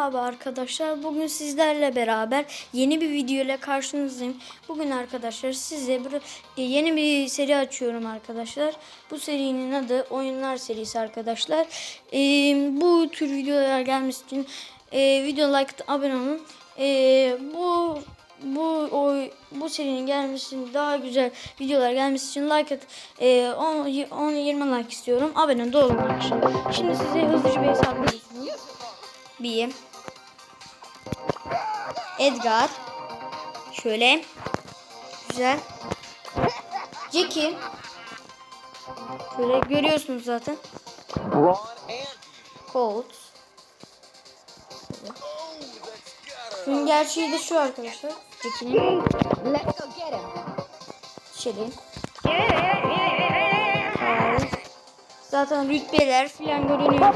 Merhaba arkadaşlar. Bugün sizlerle beraber yeni bir video ile karşınızdayım. Bugün arkadaşlar size bir, e, yeni bir seri açıyorum arkadaşlar. Bu serinin adı Oyunlar serisi arkadaşlar. E, bu tür videolar gelmesi için e, video like abone olun. E, bu bu oy, bu serinin gelmesi daha güzel videolar gelmesi için like at e, 10-20 like istiyorum. Abone olun arkadaşlar. Şimdi size hızlıca bir hesap vereceğim. Bir. Edgar. Şöyle. Güzel. Jackie. Şöyle görüyorsunuz zaten. Colt. Şunun gerçeği de şu arkadaşlar. Jackie'nin. Evet. Zaten rütbeler falan görünüyor.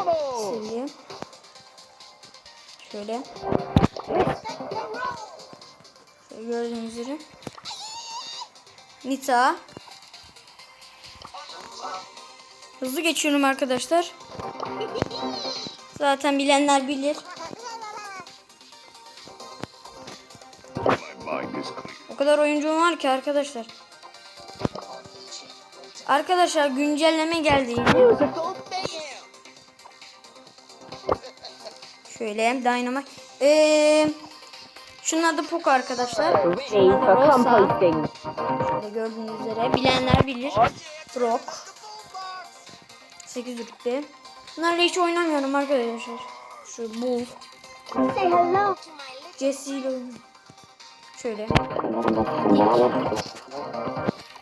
Şöyle. Gördüğünüz üzere. Nita. Hızlı geçiyorum arkadaşlar. Zaten bilenler bilir. O kadar oyuncum var ki arkadaşlar. Arkadaşlar güncelleme geldi. Şöyle Dynamite. Ee, şunun adı Poco arkadaşlar. Ready Şunun adı Rosa. Şöyle gördüğünüz üzere bilenler bilir. Brock. 8 rütbe. Bunlarla hiç oynamıyorum arkadaşlar. Şu to Jesse ile. Şöyle.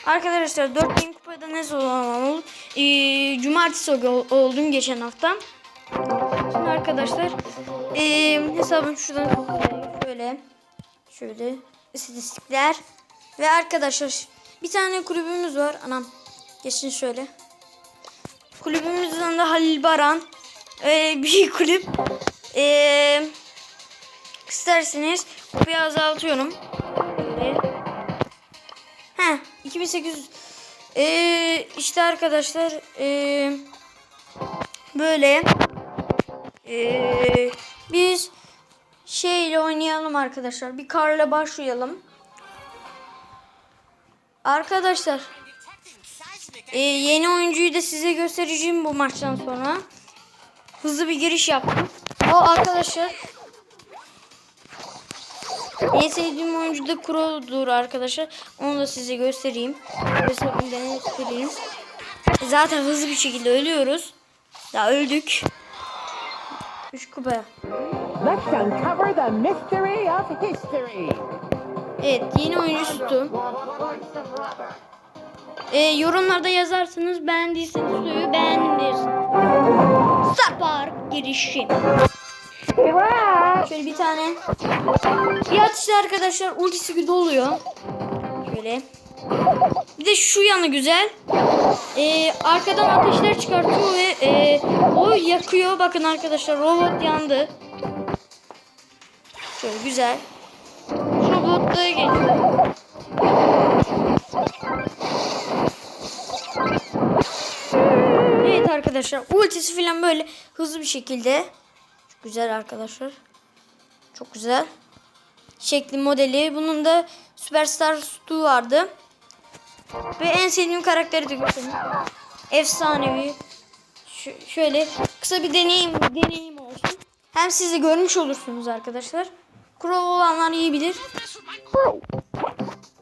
Arkadaşlar 4000 kupada ne zaman oldu? Ee, cumartesi ol- oldum geçen hafta. Şimdi arkadaşlar ee, hesabım şuradan şöyle şöyle istatistikler ve arkadaşlar bir tane kulübümüz var. Anam geçin şöyle. Kulübümüzün de Halil Baran. Ee, bir kulüp. Ee, isterseniz kupayı azaltıyorum. Böyle. Heh 2800 ee, işte arkadaşlar ee, böyle ee, biz şeyle oynayalım arkadaşlar. Bir karla başlayalım. Arkadaşlar ee, yeni oyuncuyu da size göstereceğim bu maçtan sonra. Hızlı bir giriş yaptım. O arkadaşlar en sevdiğim oyuncu da Crow'dur arkadaşlar. Onu da size göstereyim. Göstereyim. Zaten hızlı bir şekilde ölüyoruz. Ya öldük. 3 kupa. Let's uncover the mystery of history. Evet yeni oyuncu sütü. Ee, yorumlarda yazarsanız beğendiyseniz suyu beğendim dersin. Sapar girişim. Şöyle bir tane. Bir atışta arkadaşlar ultisi doluyor. Şöyle. Bir de şu yanı güzel. Ee, arkadan ateşler çıkartıyor ve e, o yakıyor. Bakın arkadaşlar robot yandı. Şöyle güzel. Robotlara geçiyor. Evet arkadaşlar ultisi falan böyle hızlı bir şekilde. Çok güzel arkadaşlar. Çok güzel. Şekli modeli. Bunun da Superstar Stu vardı. Ve en sevdiğim karakteri de göstereyim. Efsanevi. Ş- şöyle kısa bir deneyim deneyim olsun. Hem siz de görmüş olursunuz arkadaşlar. Crow olanlar iyi bilir.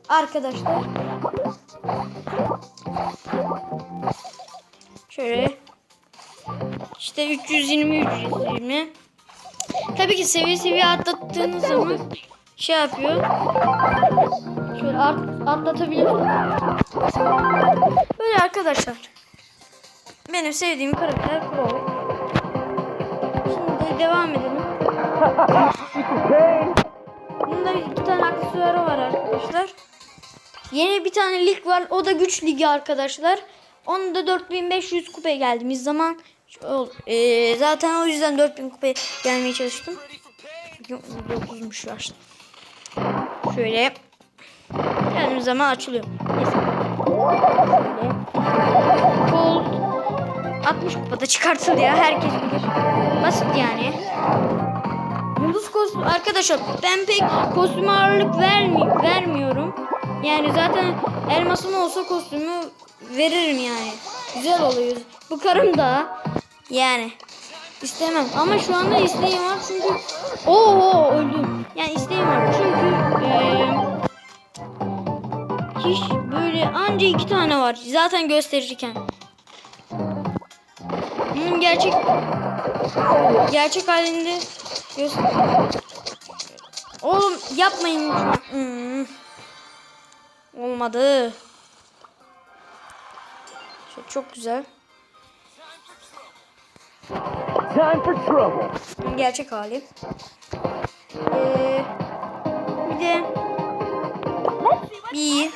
Arkadaşlar. Şöyle. İşte 320 320. Tabii ki seviye seviye atlattığınız zaman şey yapıyor. Şöyle at, atlatabiliyorsunuz. Böyle arkadaşlar. Benim sevdiğim karakter Crow. Şimdi devam edelim. Bunda iki tane aksesuarı var arkadaşlar. Yeni bir tane lig var. O da güç ligi arkadaşlar. Onun da 4500 kupaya geldiğimiz zaman Eee, zaten o yüzden 4000 kupaya gelmeye çalıştım. Çünkü 9'muş yaşta. Şöyle geldiğimiz zaman açılıyor. Neyse. Şöyle. Gold 60 kupada çıkartılıyor. Herkes bilir. Basit yani. Yıldız kostüm arkadaşlar ben pek kostüme ağırlık vermi vermiyorum. Yani zaten elmasım olsa kostümü veririm yani. Güzel oluyor. Bıkarım da yani istemem ama şu anda isteğim var çünkü Oo öldüm. Yani isteğim var çünkü eee hiç böyle anca iki tane var. Zaten gösterirken. Bunun gerçek gerçek halinde göster. Oğlum yapmayın. Hmm. Olmadı. Çok, çok güzel. Time for trouble. Gerçek hali. Ee, bir de bir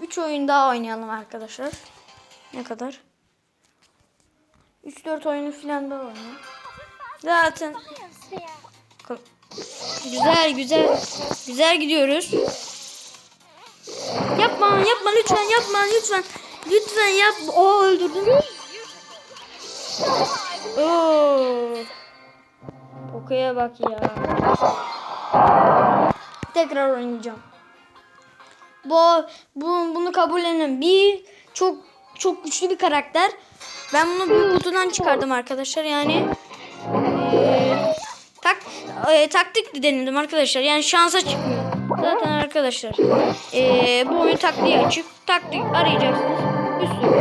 üç oyun daha oynayalım arkadaşlar. Ne kadar? 3-4 oyunu falan daha oynayalım. Zaten güzel güzel güzel gidiyoruz. Yapma yapma lütfen yapma lütfen. Lütfen yapma. O öldürdüm. Oo. Okuya bak ya. Tekrar oynayacağım. Bu, bu bunu kabullenin. Bir çok çok güçlü bir karakter. Ben bunu büyük kutudan çıkardım arkadaşlar. Yani eee, tak eee, taktik denedim arkadaşlar. Yani şansa çıkmıyor. Zaten arkadaşlar eee, bu oyun taktiği açık. Taktik arayacaksınız. Bir sürü.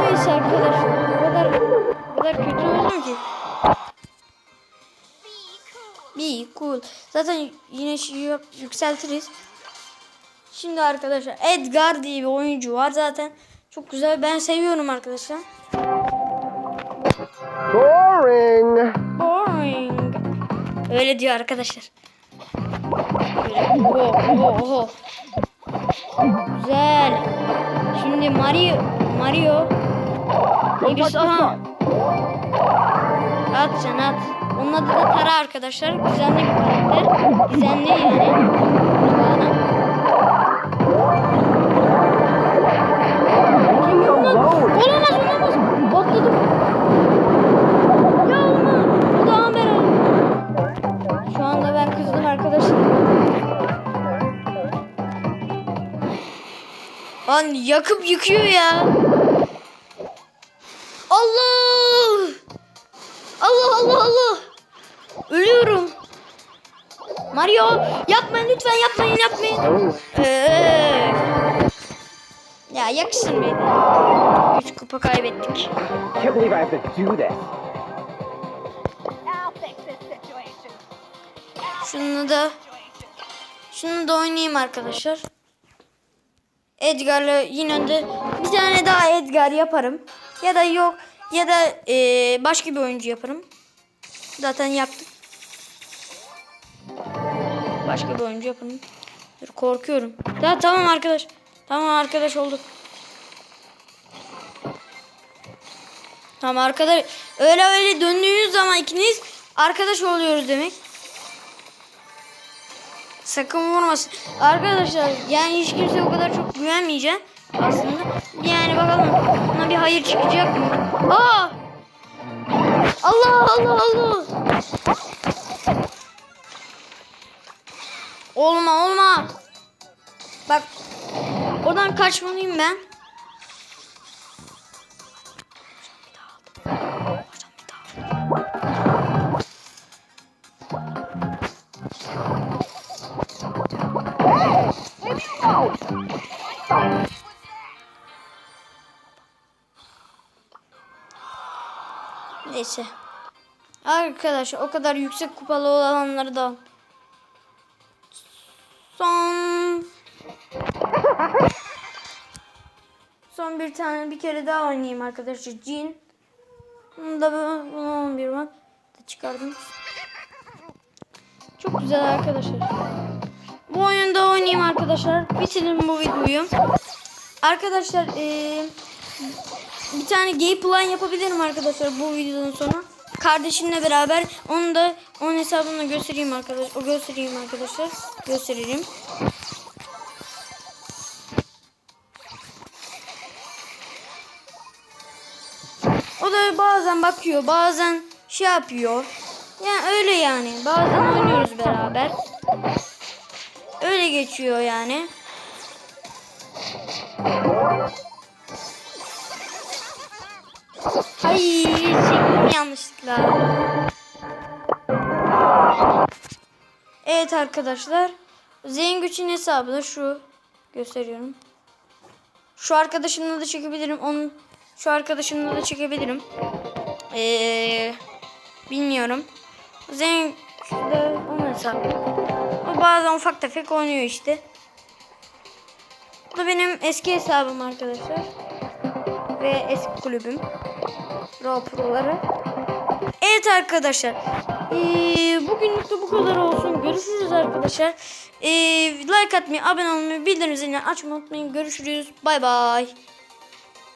Neyse arkadaşlar. O kadar, o kadar kötü oldum ki. Bir cool. Zaten yine şey yükseltiriz. Şimdi arkadaşlar Edgar diye bir oyuncu var zaten. Çok güzel. Ben seviyorum arkadaşlar. Boring. Boring. Öyle diyor arkadaşlar. Böyle, oho, oho, oho. Güzel. Şimdi Mario Mario birisi aha. At sen at. Onun adı da Tara arkadaşlar. Gizemli bir karakter. Gizemli yani. Olamaz olamaz. Atladım. Ya olma. O da Amber. Şu anda ben kızdım arkadaşlar. Lan yakıp yıkıyor ya. Allah! Allah Allah Allah! Ölüyorum. Mario yapmayın lütfen yapmayın yapmayın. Ee, ya yakışsın beni. Üç kupa kaybettik. Can't believe I have to do this. I'll fix this situation. Şunu da şunu da oynayayım arkadaşlar. Edgar'la yine de bir tane daha Edgar yaparım. Ya da yok ya da eee, başka bir oyuncu yaparım. Zaten yaptık. Başka bir oyuncu yaparım. Dur, korkuyorum. Ya tamam arkadaş. Tamam arkadaş olduk. Tamam arkadaş. Öyle öyle döndüğünüz zaman ikiniz arkadaş oluyoruz demek. Sakın vurmasın. Arkadaşlar yani hiç kimse o kadar çok güvenmeyeceğim aslında. Yani bakalım buna bir hayır çıkacak mı? Aa! Allah Allah Allah! Olma olma. Bak oradan kaçmalıyım ben. Neyse. Arkadaşlar o kadar yüksek kupalı olanları da. Son Son bir tane bir kere daha oynayayım arkadaşlar. Jin. Bunu da bu- bunu 11 var. Da çıkardım. Çok güzel arkadaşlar. Bu oyunda oynayayım arkadaşlar. Bitirin bu videoyu. Arkadaşlar eee bir tane gay plan yapabilirim arkadaşlar bu videodan sonra. Kardeşimle beraber onu da onun hesabını göstereyim arkadaşlar. O göstereyim arkadaşlar. Gösteririm. O da bazen bakıyor, bazen şey yapıyor. Yani öyle yani. Bazen oynuyoruz beraber. Öyle geçiyor yani. Ay çektim yanlışlıkla. Evet arkadaşlar. Zengüç'ün hesabı da şu. Gösteriyorum. Şu arkadaşımla da çekebilirim. Onun şu arkadaşımla da çekebilirim. Ee, bilmiyorum. Zengüç de onun hesabı. O bazen ufak tefek oynuyor işte. Bu da benim eski hesabım arkadaşlar. Ve eski kulübüm. Raw. Evet arkadaşlar. Ee, bugünlük de bu kadar olsun. Görüşürüz arkadaşlar. Ee, like atmayı, abone olmayı, bildirim zilini açmayı unutmayın. Görüşürüz. Bay bay.